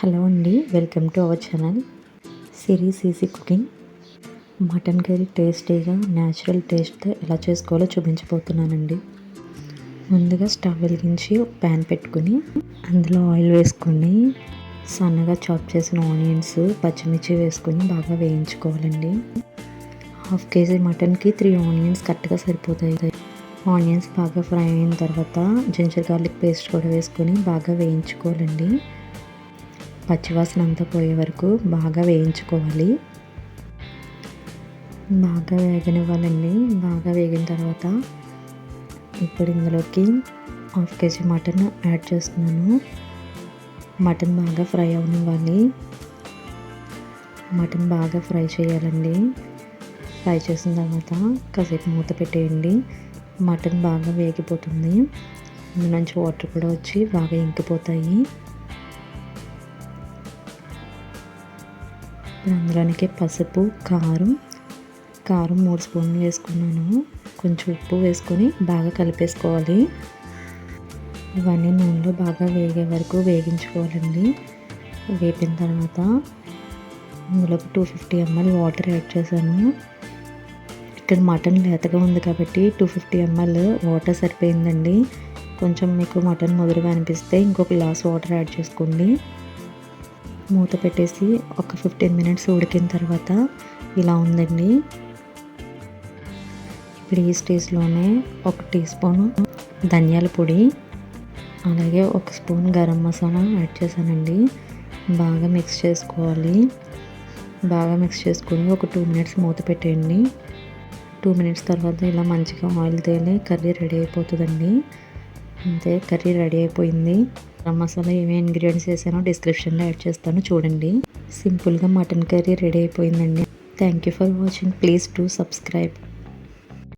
Hello అండి welcome to our channel. Series easy cooking. Mutton curry టేస్టీగా natural టేస్ట్తో ఎలా చేసుకోవాలో చూపించబోతున్నానండి. ముందుగా స్టవ్ వెలిగించి ఒక ప్యాన్ పెట్టుకుని అందులో ఆయిల్ వేసుకొని సన్నగా చాప్ చేసిన ఆనియన్స్ పచ్చిమిర్చి వేసుకొని బాగా వేయించుకోవాలండి. హాఫ్ కేజీ మటన్కి త్రీ ఆనియన్స్ కరెక్ట్గా సరిపోతాయి. ఆనియన్స్ బాగా ఫ్రై అయిన తర్వాత జింజర్ గార్లిక్ పేస్ట్ కూడా వేసుకొని బాగా వేయించుకోవాలండి. పచ్చివాసన అంతా పోయే వరకు బాగా వేయించుకోవాలి. బాగా వేగనివ్వాలండి. బాగా వేగిన తర్వాత ఇప్పుడు ఇందులోకి హాఫ్ కేజీ మటన్ యాడ్ చేస్తున్నాను. మటన్ బాగా ఫ్రై అవనివ్వాలి. మటన్ బాగా ఫ్రై చేయాలండి. ఫ్రై చేసిన తర్వాత కాసేపు మూత పెట్టేయండి. మటన్ బాగా వేగిపోతుంది. నుంచి వాటర్ కూడా వచ్చి బాగా ఇంకిపోతాయి. అందులోనికి పసుపు కారం కారం మూడు స్పూన్లు వేసుకున్నాను. కొంచెం ఉప్పు వేసుకొని బాగా కలిపేసుకోవాలి. ఇవన్నీ నూనెలో బాగా వేగే వరకు వేగించుకోవాలండి. వేపిన తర్వాత ఇందులోకి two fifty ML water add చేశాను. ఇక్కడ మటన్ లేతగా ఉంది కాబట్టి టూ ఫిఫ్టీ ఎంఎల్ వాటర్ సరిపోయిందండి. కొంచెం మీకు మటన్ ముదురుగా అనిపిస్తే ఇంకొక గ్లాస్ వాటర్ యాడ్ చేసుకోండి. మూత పెట్టేసి ఒక ఫిఫ్టీన్ మినిట్స్ ఉడికిన తర్వాత ఇలా ఉందండి. ఇప్పుడు ఈ స్టేజ్లోనే ఒక టీ స్పూన్ ధనియాల పొడి అలాగే ఒక స్పూన్ గరం మసాలా యాడ్ చేశానండి. బాగా మిక్స్ చేసుకోవాలి. బాగా మిక్స్ చేసుకొని ఒక టూ మినిట్స్ మూత పెట్టేయండి. టూ మినిట్స్ తర్వాత ఇలా మంచిగా ఆయిల్ తేలి కర్రీ రెడీ అయిపోతుందండి. అంతే కర్రీ రెడీ అయిపోయింది. మసాలా ఏమేమి ఇంగ్రీడియంట్స్ వేసానో డిస్క్రిప్షన్లో యాడ్ చేస్తాను చూడండి. సింపుల్గా మటన్ కర్రీ రెడీ అయిపోయిందండి. Thank you for watching please to subscribe